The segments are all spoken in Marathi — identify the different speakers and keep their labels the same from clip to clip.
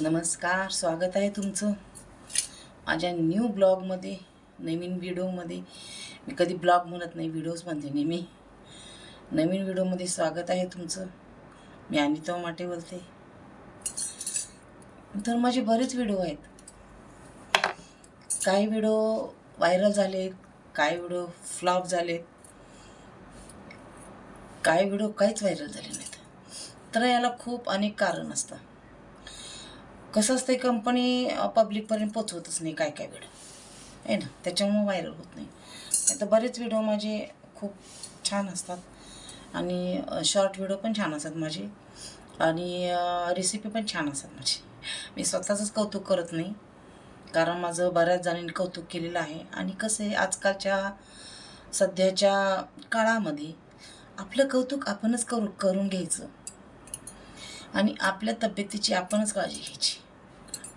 Speaker 1: नमस्कार स्वागत आहे तुमचं. माझ्या न्यू ब्लॉगमध्ये नवीन व्हिडिओमध्ये मी कधी ब्लॉग म्हणत नाही व्हिडिओज म्हणते नेहमी. नवीन व्हिडिओमध्ये स्वागत आहे तुमचं. मी अनिता माटे बोलते. तर माझे बरेच व्हिडिओ आहेत. काही व्हिडिओ व्हायरल झालेत काही व्हिडिओ फ्लॉप झालेत. काही व्हिडिओ काहीच व्हायरल झाले नाहीत. तर याला खूप अनेक कारण असतं कसं असतं कंपनी पब्लिकपर्यंत पोचवतच नाही काय काय व्हिडिओ आहे ना? त्याच्यामुळं व्हायरल होत नाही. आता बरेच व्हिडिओ माझे खूप छान असतात. आणि शॉर्ट व्हिडिओ पण छान असतात माझे. आणि रेसिपी पण छान असतात माझी. मी स्वतःचंच कौतुक करत नाही. कारण माझं बऱ्याच जणांनी कौतुक केलेलं आहे. आणि कसं आहे आजकालच्या सध्याच्या काळामध्ये आपलं कौतुक आपणच करू करून घ्यायचं. आणि आपल्या तब्येतीची आपणच काळजी घ्यायची.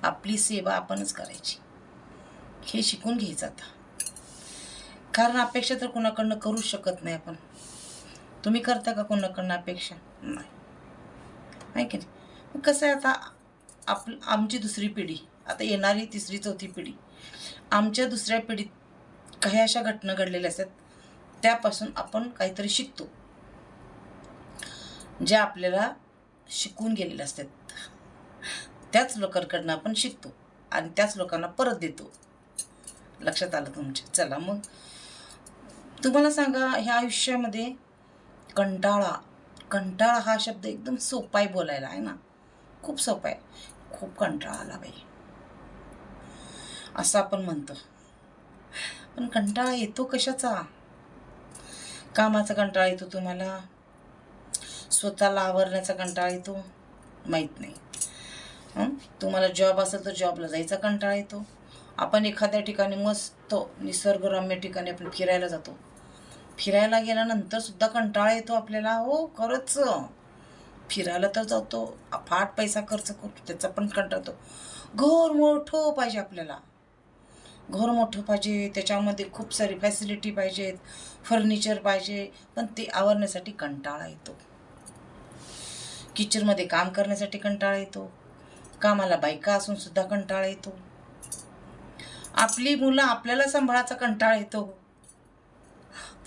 Speaker 1: आपली सेवा आपणच करायची. हे शिकून घ्यायचं आता. कारण अपेक्षा तर कोणाकडनं करूच शकत नाही आपण. तुम्ही करता का कोणाकडनं अपेक्षा? नाही. आहे की नाही? मग कसं आहे आता आप आमची दुसरी पिढी आता येणारी तिसरी चौथी पिढी आमच्या दुसऱ्या पिढीत काही अशा घटना घडलेल्या असतात त्यापासून आपण काहीतरी शिकतो. ज्या आपल्याला शिकून गेलेल्या असतात. त्याच लोकांकडनं आपण शिकतो आणि त्याच लोकांना परत देतो. लक्षात आलं तुमच्या? चला मग. तुम्हाला सांगा ह्या आयुष्यामध्ये कंटाळा कंटाळा हा शब्द एकदम सोपा आहे बोलायला आहे ना? खूप सोपा आहे खूप कंटाळा आला बाई. असं आपण म्हणतो. पण कंटाळा येतो कशाचा? कामाचा कंटाळा येतो तुम्हाला? स्वतःला आवरण्याचा कंटाळा येतो? माहीत नाही. तुम्हाला जॉब असेल तर जॉबला जायचा कंटाळा येतो. आपण एखाद्या ठिकाणी मस्त निसर्गरम्य ठिकाणी आपण फिरायला जातो. फिरायला गेल्यानंतर सुद्धा कंटाळा येतो आपल्याला. हो खरंच. फिरायला तर जातो. फाट पैसा खर्च करतो त्याचा पण कंटाळतो घर मोठं पाहिजे आपल्याला. घर मोठं पाहिजे त्याच्यामध्ये खूप सारी फॅसिलिटी पाहिजेत फर्निचर पाहिजे पण ते आवरण्यासाठी कंटाळा येतो. किचनमध्ये काम करण्यासाठी कंटाळा येतो. कामाला बायका असून सुद्धा कंटाळा येतो. आपली मुलं आपल्याला सांभाळायचा कंटाळा येतो.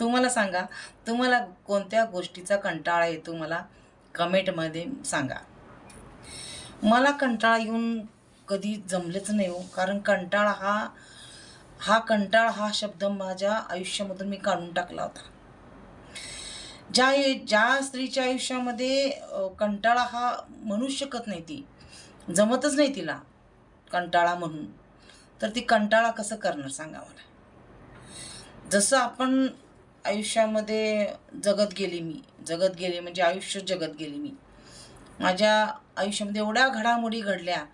Speaker 1: तुम्हाला सांगा तुम्हाला कोणत्या गोष्टीचा कंटाळा येतो मला? कमेंटमध्ये सांगा. मला कंटाळा येऊन कधी जमलेच नाही हो कारण कंटाळा हा हा कंटाळा हा शब्द माझ्या आयुष्यामधून मी काढून टाकला होता. ज्या ज्या स्त्रीच्या आयुष्यामध्ये कंटाळा हा म्हणूच शकत नाही ती. जमतच नाही तिला कंटाळा म्हणून. तर ती कंटाळा कसं करणार सांगा मला. जसं आपण आयुष्यामध्ये जगत गेली मी जगत गेले म्हणजे आयुष्य जगत गेली मी. माझ्या आयुष्यामध्ये एवढ्या घडामोडी घडल्या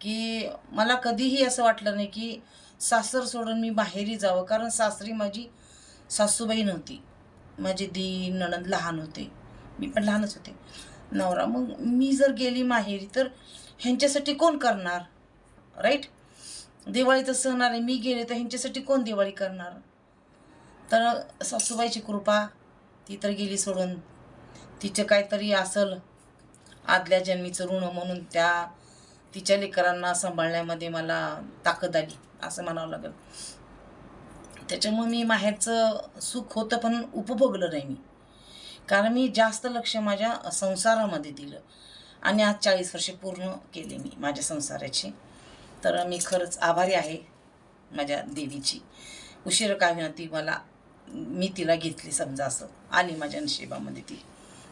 Speaker 1: की मला कधीही असं वाटलं नाही की सासर सोडून मी बाहेरही जावं कारण सासरी माझी सासूबाई नव्हती. माझे दी नणंद लहान होते. मी पण लहानच होते. नवरा मग मी जर गेली माहेरी तर ह्यांच्यासाठी कोण करणार? राईट दिवाळीचं सण आले मी गेले तर ह्यांच्यासाठी कोण दिवाळी करणार? तर सासूबाईची कृपा ती तर गेली सोडून. तिचं काहीतरी असल. आदल्या जन्मीचं ऋण म्हणून त्या तिच्या लेकरांना सांभाळण्यामध्ये मला ताकद आली असं म्हणावं लागेल. त्याच्यामुळे मी माहेरचं सुख होतं पण उपभोगलं नाही मी. कारण मी जास्त लक्ष माझ्या संसारामध्ये दिलं. आणि आज चाळीस वर्षे पूर्ण केले मी माझ्या संसाराची. तर मी खरंच आभारी आहे माझ्या देवीची. उशीर काय होईना ती मला मी तिला घेतली समजा असं. आली माझ्या नशिबामध्ये ती.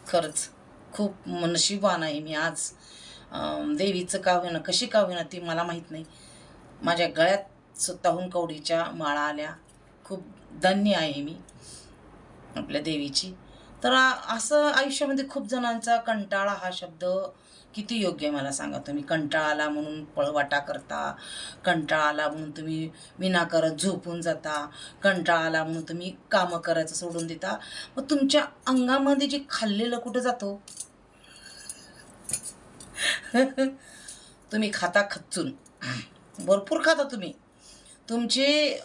Speaker 1: खरंच खूप नशीबवान आहे मी आज. देवीचं का होईना कशी का होईना ती मला माहीत नाही. माझ्या गळ्यात स्वतःहून कवडीच्या माळा आल्या. खूप धन्य आहे मी आपल्या देवीची. तर असं आयुष्यामध्ये खूप जणांचा कंटाळा हा शब्द किती योग्य आहे मला सांगा तुम्ही. कंटाळाला म्हणून पळवाटा करता कंटाळाला म्हणून तुम्ही विनाकरत झोपून जाता कंटाळाला म्हणून तुम्ही कामं करायचं सोडून देता. मग तुमच्या अंगामध्ये जे खाल्लेलं कुठं जातो हो? तुम्ही खाता खच्चून. भरपूर खाता तुम्ही. तुमचे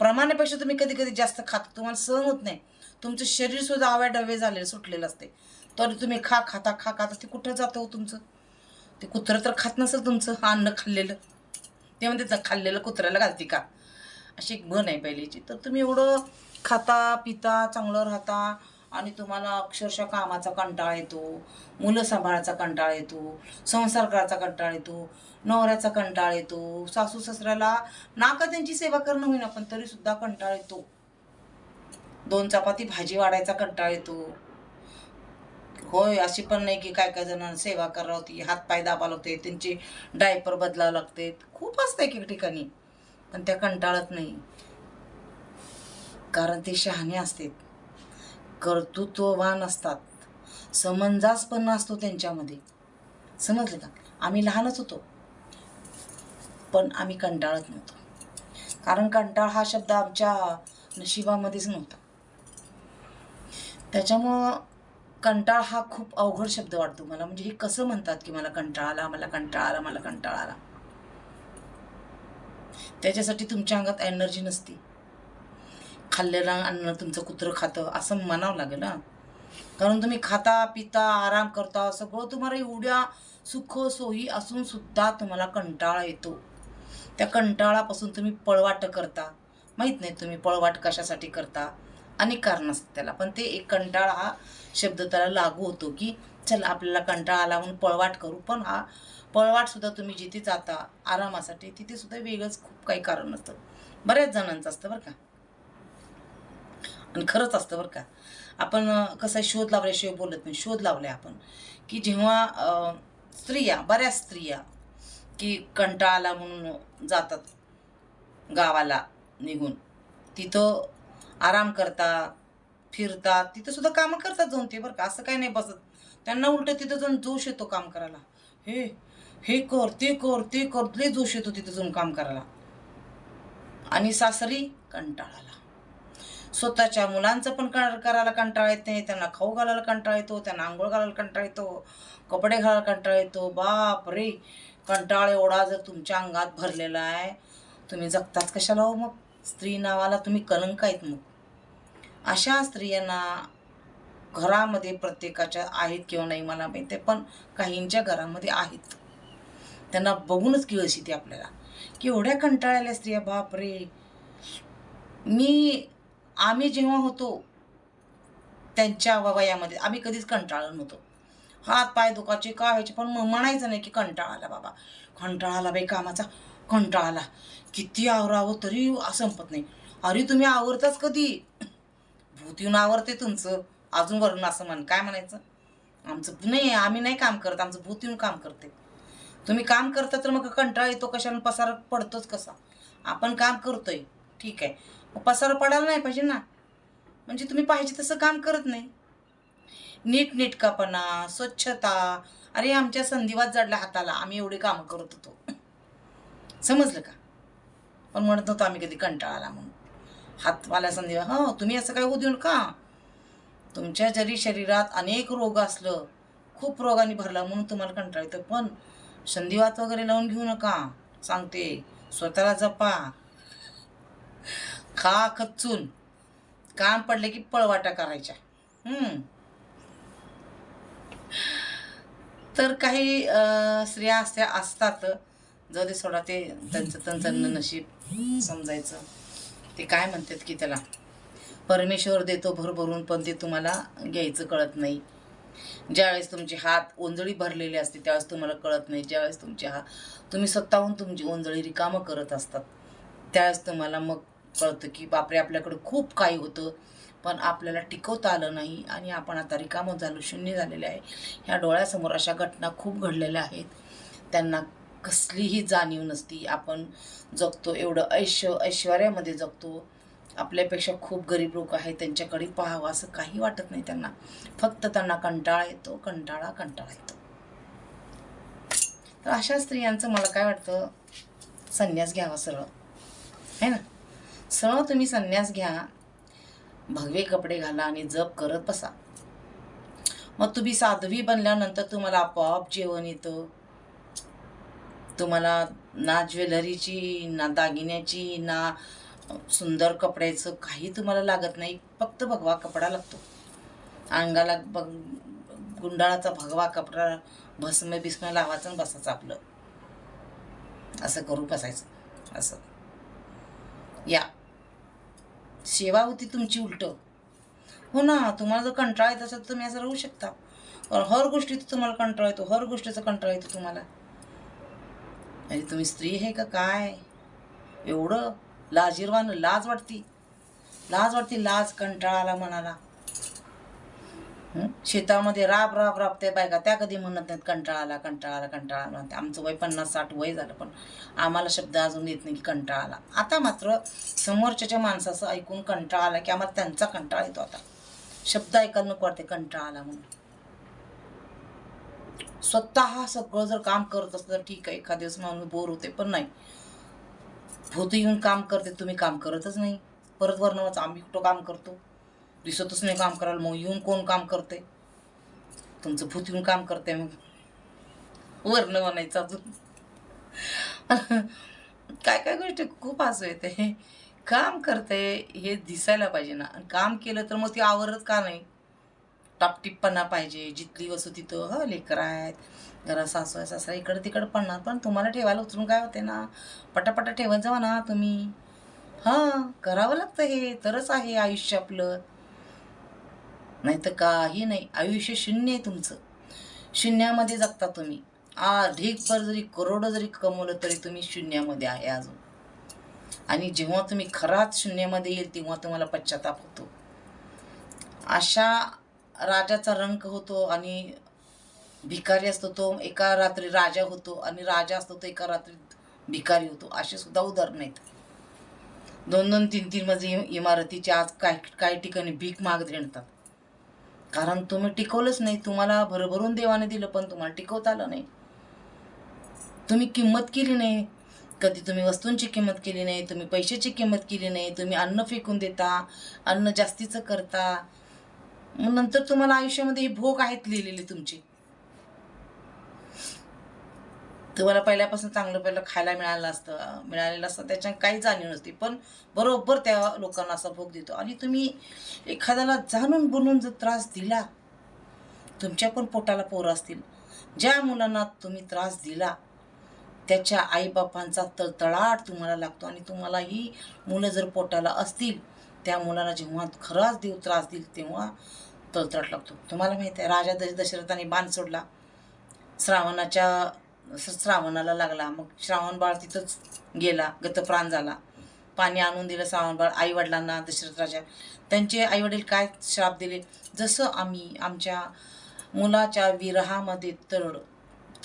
Speaker 1: प्रमाणापेक्षा तुम्ही कधी कधी जास्त खाता. तुम्हाला सहन होत नाही. तुमचं शरीर सुद्धा आव्या डवे झालेलं सुटलेलं असते. तरी तुम्ही खा खाता खा खाता ते कुठं जातं हो तुमचं? ते कुत्रं तर खात नसेल तुमचं अन्न खाल्लेलं. ते म्हणते खाल्लेलं कुत्र्याला घालते का अशी एक म्हण आहे पहिलीची. तर तुम्ही एवढं खाता पिता चांगलं राहता आणि तुम्हाला अक्षरशः कामाचा कंटाळा येतो मुलं सांभाळायचा कंटाळा येतो संसार करायचा कंटाळा येतो नवऱ्याचा कंटाळा येतो सासू सासऱ्याला नाका त्यांची सेवा करणं होईना पण तरीसुद्धा कंटाळा येतो. दोन चपाती भाजी वाढायचा कंटाळ येतो. होय अशी पण नाही की काय काय जणांना सेवा करावं होती हातपाय दाबा लागते त्यांचे डायपर बदलावं लागते खूप असतं एक एक ठिकाणी पण त्या कंटाळत नाही. कारण ते शहाणे असतात. कर्तृत्ववान असतात. समंजासपण असतो त्यांच्यामध्ये. समजलं का? आम्ही लहानच होतो. पण आम्ही कंटाळत नव्हतो. कारण कंटाळ हा शब्द आमच्या नशिबामध्येच नव्हता. त्याच्यामुळं कंटाळ हा खूप अवघड शब्द वाटतो मला. म्हणजे हे कसं म्हणतात की मला कंटाळा आला मला कंटाळा आला मला कंटाळा आला त्याच्यासाठी तुमच्या अंगात एनर्जी नसते. खाल्लेलं अन्न तुमचं कुत्रं खातं असं म्हणावं लागेल ना कारण तुम्ही खाता पिता आराम करता सगळं तुम्हाला एवढ्या सुख सोयी असून सुद्धा तुम्हाला कंटाळा येतो. त्या कंटाळापासून तुम्ही पळवाट करता. माहीत नाही तुम्ही पळवाट कशासाठी करता. अनेक कारण असतात त्याला. पण ते एक कंटाळा हा शब्द त्याला लागू होतो की चल आपल्याला कंटाळा आला म्हणून पळवाट करू. पण हा पळवाट सुद्धा तुम्ही जिथे जाता आरामासाठी तिथे सुद्धा वेगळंच खूप काही कारण असतं. बऱ्याच जणांचं असतं बरं का. आणि खरंच असतं बरं का. आपण कसं आहे, शोध लावल्याशिवाय बोलत नाही. शोध लावले आपण. की जेव्हा स्त्रिया बऱ्याच स्त्रिया की कंटाळा आला म्हणून जातात गावाला निघून तिथं आराम करतात फिरतात तिथं सुद्धा कामं करतात जाऊन ते बरं का. असं काही नाही बसत. त्यांना उलट तिथं जाऊन जोश येतो काम करायला. हे हे कर ते कर ते कर. लय जोश येतो तिथं जाऊन काम करायला. आणि सासरी कंटाळाला. स्वतःच्या मुलांचं पण करायला कंटाळा येत नाही. त्यांना खाऊ घालायला कंटाळा येतो त्यांना आंघोळ घालायला कंटाळा येतो कपडे घालायला कंटाळा येतो. बाप रे! कंटाळ एवढा जर तुमच्या अंगात भरलेला आहे तुम्ही जगताच कशाला हो मग? स्त्री नावाला तुम्ही कलंक आहेत मग. अशा स्त्रियांना घरामध्ये प्रत्येकाच्या आहेत किंवा नाही मला माहिती आहे पण काहींच्या घरामध्ये आहेत. त्यांना बघूनच किळस येते आपल्याला. की एवढ्या कंटाळलेल्या स्त्रिया बाप रे मी आम्ही जेव्हा होतो त्यांच्या वयामध्ये आम्ही कधीच कंटाळलो नव्हतो. हात पाय दुखाचे काय व्हायचे पण मग म्हणायचं नाही की कंटाळा आला बाबा. कंटाळा आला बाई कामाचा कंटाळा आला किती आवरावं तरी संपत नाही. अरे तुम्ही आवरताच कधी? भूत येऊन आवरते तुमचं. अजून वरून असं म्हण काय म्हणायचं? आमचं नाही आम्ही नाही काम करत आमचं भूत येऊन काम करते तुम्ही काम करता तर मग कंटाळा येतो कशानं पसार पडतोच कसा? आपण काम करतोय ठीक आहे. मग पसारा पडायला नाही पाहिजे ना. म्हणजे तुम्ही पाहिजे तसं काम करत नाही. नीटनेटकापणा स्वच्छता अरे आमच्या संधिवात जडला हाताला आम्ही एवढे कामं करत होतो. समजलं का? पण म्हणत नव्हतो आम्ही कधी कंटाळा आला म्हणून. हातवाल्या संधिवा हो तुम्ही असं काय होऊ देऊ नका. तुमच्या जरी शरीरात अनेक रोग असलं खूप रोगांनी भरला म्हणून तुम्हाला कंटाळ येतं. पण संधिवात वगैरे लावून घेऊ नका सांगते. स्वतःला जपा. खा खचून. काम पडले की पळवाटा करायच्या. हम्म. तर काही स्त्रिया असत्या असतात. जाऊ दे सोडा ते त्यांचं त्यांचं नशीब समजायचं. ते काय म्हणतात की त्याला परमेश्वर देतो भरभरून पण ते तुम्हाला घ्यायचं कळत नाही. ज्यावेळेस तुमचे हात ओंजळी भरलेले असते त्यावेळेस तुम्हाला कळत नाही. ज्यावेळेस तुमचे हात तुम्ही स्वतःहून तुमची ओंजळी रिकामं करत असतात त्यावेळेस तुम्हाला मग कळतं की बापरे आपल्याकडं खूप काही होतं पण आपल्याला टिकवता आलं नाही आणि आपण आता रिकामं झालो शून्य झालेले आहे. ह्या डोळ्यासमोर अशा घटना खूप घडलेल्या आहेत. त्यांना कसलीही जाणीव नसती. आपण जगतो एवढं ऐश्व ऐश्वर्यामध्ये जगतो. आपल्यापेक्षा खूप गरीब लोक आहेत त्यांच्याकडे पाहावं असं काही वाटत नाही त्यांना. फक्त त्यांना कंटाळा येतो कंटाळा कंटाळा येतो. तर अशा स्त्रियांचं मला काय वाटतं? संन्यास घ्यावा सरळ. है ना? सरळ तुम्ही संन्यास घ्या. भगवे कपडे घाला आणि जप करत बसा. मग तुम्ही साध्वी बनल्यानंतर तुम्हाला आपोआप जेवण येतं. तुम्हाला ना ज्वेलरीची ना दागिन्याची ना सुंदर कपड्याचं काही तुम्हाला लागत नाही. फक्त भगवा कपडा लागतो. अंगाला बघ गुंडाळाचा भगवा कपडा भस्म बिस्म लावायचं बसायचं आपलं. असं करू बसायचं. असं. या. सेवा होती तुमची उलट. हो ना तुम्हाला जर कंटाळा येत असेल तर तुम्ही असं राहू शकता. हर गोष्टीत तुम्हाला कंटाळा येतो. हर गोष्टीचा कंटाळा येतो तुम्हाला. अरे तुम्ही स्त्री आहे का काय? एवढं लाजीरवान लाज वाटती. लाज वाटती लाज कंटाळा आला शेतामध्ये राब राब राबते बायका त्या कधी म्हणत नाहीत कंटाळाला कंटाळाला कंटाळा म्हणते. आमचं वय पन्नास साठ वय झालं पण आम्हाला शब्द अजून येत नाही की कंटाळाला. आता मात्र समोरच्याच्या माणसाचं ऐकून कंटाळा आला की आम्हाला त्यांचा कंटाळा येतो आता. शब्द ऐकायला नको वाटते कंटाळा आला म्हणून. स्वतः सगळं जर काम करत असलं तर ठीक आहे एखाद्या दिवस माणूस बोर होते पण नाही. भूत येऊन काम करते तुम्ही काम करतच नाही. परत वरनवाच आम्ही कुठं काम करतो? दिसतच नाही काम करायला मग येऊन कोण काम करते? तुमचं भूत येऊन काम करते मग वर्ण म्हणायचं अजून. काय काय गोष्टी खूप हसू येते. काम करते हे दिसायला पाहिजे ना. आणि काम केलं तर मग ती आवरत का नाही? टापटिप्पणा पाहिजे. जिथली वस्तू तिथं ह लेकरं आहेत घरा सासू आहे सासरा इकडं तिकडं पडणार. पण तुम्हाला ठेवायला उचलून काय होते ना पटापटा ठेवत जावा ना तुम्ही. हां करावं लागतं हे. तरच आहे आयुष्य आपलं. नाही तर काही नाही. आयुष्य शून्य आहे तुमचं. शून्यामध्ये जगता तुम्ही. आ ढीकभर जरी करोडं जरी कमवलं तरी तुम्ही शून्यामध्ये आहे अजून. आणि जेव्हा तुम्ही खराच शून्यामध्ये येईल तेव्हा तुम्हाला पश्चाताप होतो. अशा राजाचा रंक होतो आणि भिकारी असतो तो एका रात्री राजा होतो आणि राजा असतो तो एका रात्री भिकारी होतो. असे सुद्धा उदाहरण आहेत. दोन दोन तीन तीन म्हणजे मध्ये इमारतीचे आज काय काही ठिकाणी भीक माग देणतात कारण तुम्ही टिकवलंच नाही. तुम्हाला भरभरून देवाने दिलं पण तुम्हाला टिकवता आलं नाही. तुम्ही किंमत केली नाही. कधी तुम्ही वस्तूंची किंमत केली नाही तुम्ही पैशाची किंमत केली नाही तुम्ही अन्न फेकून देता अन्न जास्तीचं करता मग नंतर तुम्हाला आयुष्यामध्ये हे भोग आहेत लिहिलेले तुमचे. तुम्हाला पहिल्यापासून चांगलं पहिलं खायला मिळालं असतं मिळालेलं असतं त्याच्या काही जाणीव नसते. पण बरोबर त्या लोकांना असा भोग देतो. आणि तुम्ही एखाद्याला जाणून बोलून जर त्रास दिला तुमच्या पण पोटाला पोरं असतील. ज्या मुलांना तुम्ही त्रास दिला त्याच्या आईबापांचा तळतळाट तुम्हाला लागतो. आणि तुम्हाला ही मुलं जर पोटाला असतील त्या मुलाला जेव्हा खराच देव त्रास देईल तेव्हा तळतळाट लागतो. तुम्हाला माहिती आहे राजा दश दशरथाने बाण सोडला. श्रावणाच्या श्रावणाला लागला. मग श्रावण बाळ तिथंच गेला गतप्राण झाला. पाणी आणून दिलं श्रावण बाळ आईवडिलांना दशरथ राजा. त्यांचे आईवडील काय श्राप दिले? जसं आम्ही आमच्या मुलाच्या विरहामध्ये तळ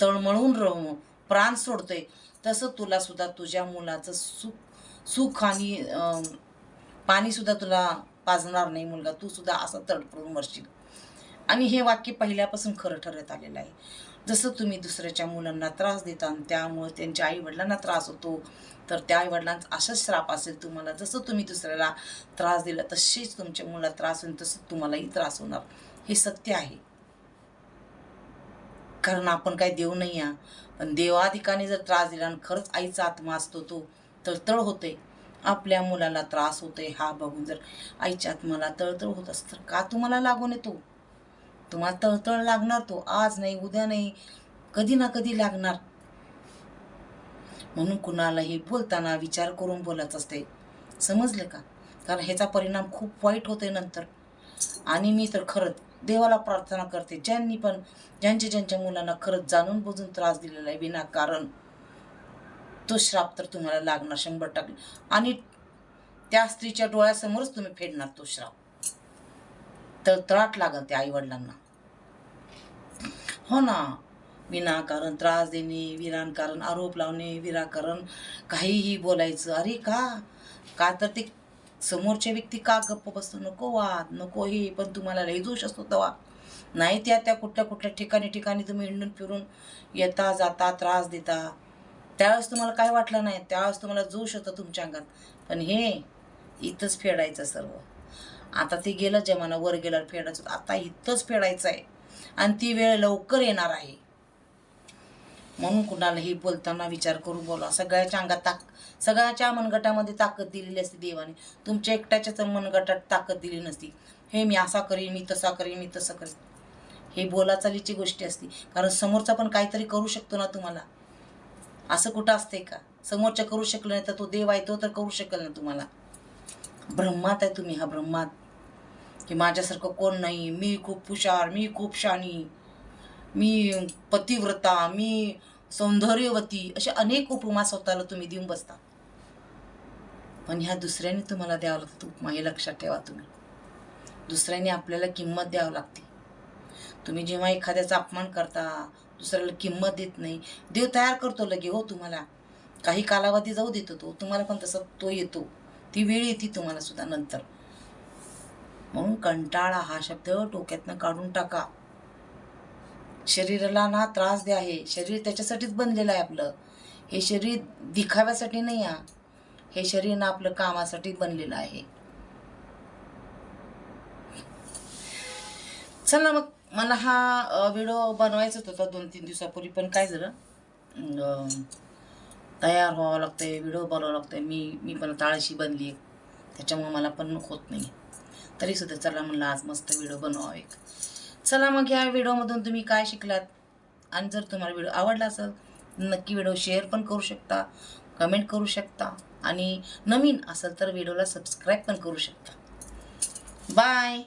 Speaker 1: तळमळून राहू प्राण सोडतोय तसं तुला सुद्धा तुझ्या मुलाचं सुख सुख आणि पाणीसुद्धा तुला पाजणार नाही मुलगा तू सुद्धा असं तडफडून मरशील. आणि हे वाक्य पहिल्यापासून खरं ठरत आलेलं आहे. जसं तुम्ही दुसऱ्याच्या मुलांना त्रास देता आणि त्यामुळे त्यांच्या आईवडिलांना त्रास होतो तर त्या आईवडिलांचा असाच श्राप असेल तुम्हाला. जसं तुम्ही दुसऱ्याला त्रास दिला तसेच तुमच्या मुलाला त्रास होईल तसं तुम्हालाही त्रास होणार. हे सत्य आहे. कारण आपण काय देव नाही आ पण देवाधिकाने जर त्रास दिला आणि खरंच आईचा आत्मा असतो तो तर तळ होते आपल्या मुलाला त्रास होतोय हा बघून जर आईच्या आत्माला तळतळ होत असत तर का तुम्हाला लागून येतो? तुम्हाला तळतळ लागणार तो. आज नाही उद्या नाही कधी ना कधी लागणार. म्हणून कुणालाही बोलताना विचार करून बोलत असते. समजलं का? कारण ह्याचा परिणाम खूप वाईट होतोय नंतर. आणि मी तर खरंच देवाला प्रार्थना करते. ज्यांनी पण ज्यांच्या ज्यांच्या मुलांना खरंच जाणून बुजून त्रास दिलेला आहे विनाकारण. तो श्राप तर तुम्हाला लागणार शंभर टक्के. आणि त्या स्त्रीच्या डोळ्यासमोरच तुम्ही फेडणार तो श्राप. तर त्राट लागल त्या आईवडिलांना. हो ना. विनाकारण त्रास देणे विनाकारण आरोप लावणे विराकारण काहीही बोलायचं. अरे का? का तर ते समोरच्या व्यक्ती का गप्प बसतो? नको वाद नको हे पण तुम्हाला लई दोष असतो तेव्हा नाही त्या त्या कुठल्या कुठल्या ठिकाणी ठिकाणी तुम्ही हिंडून फिरून येता जाता त्रास देता. त्यावेळेस तुम्हाला काय वाटलं नाही त्यावेळेस तुम्हाला जोश होता तुमच्या अंगात. पण हे इथंच फेडायचं सर्व. आता ते गेलं जमाना वर गेल्यावर फेडायचं. होतं. आता इथंच फेडायचं आहे आणि ती वेळ लवकर येणार आहे. म्हणून कुणालाही बोलताना विचार करून बोला. सगळ्याच्या अंगात ताक सगळ्याच्या मनगटामध्ये ताकद दिलेली असते देवाने. तुमच्या एकट्याच्याच मनगटात ताकद दिली नसती. हे मी असा करीन मी तसा करीन मी तसं करीन. हे बोलाचालीची गोष्टी असते. कारण समोरचा पण काहीतरी करू शकतो ना तुम्हाला. असं कुठं असते का? समोरच्या करू शकलं नाही तर तो देव आहे तो तर करू शकेल ना तुम्हाला. ब्रह्मात आहे तुम्ही हा ब्रह्मात. की माझ्यासारखं कोण नाही. मी खूप हुशार मी खूप शानी मी पतिव्रता मी सौंदर्यवती असे अनेक उपमा स्वतःला तुम्ही देऊन बसता. पण ह्या दुसऱ्याने तुम्हाला द्यावं लागतं उपमा हे लक्षात ठेवा तुम्ही. दुसऱ्याने आपल्याला किंमत द्यावं लागते. तुम्ही जेव्हा एखाद्याचा अपमान करता दुसऱ्याला किंमत देत नाही देव तयार करतो लगे हो तुम्हाला. काही कालावधी जाऊ देतो तो तुम्हाला पण तसा तो येतो. ती वेळ येते तुम्हाला सुद्धा नंतर. म्हणून कंटाळा हा शब्द डोक्यातनं काढून टाका. शरीराला ना त्रास द्या आहे शरीर त्याच्यासाठीच बनलेलं आहे आपलं. हे शरीर दिखाव्यासाठी नाही हा. हे शरीर ना आपलं कामासाठी बनलेलं आहे. चला मग. मला हा व्हिडिओ बनवायचाच होता दोन तीन दिवसापूर्वी पण काय झालं? तयार व्हावं लागतंय व्हिडिओ बनवावं लागतंय. मी मी पण ताळशी बनली आहे त्याच्यामुळे मला पण होत नाही तरीसुद्धा चला म्हणलं आज मस्त व्हिडिओ बनवावा एक. चला मग या व्हिडिओमधून तुम्ही काय शिकलात? आणि जर तुम्हाला व्हिडिओ आवडला असेल नक्की व्हिडिओ शेअर पण करू शकता कमेंट करू शकता आणि नवीन असेल तर व्हिडिओला सबस्क्राईब पण करू शकता. बाय!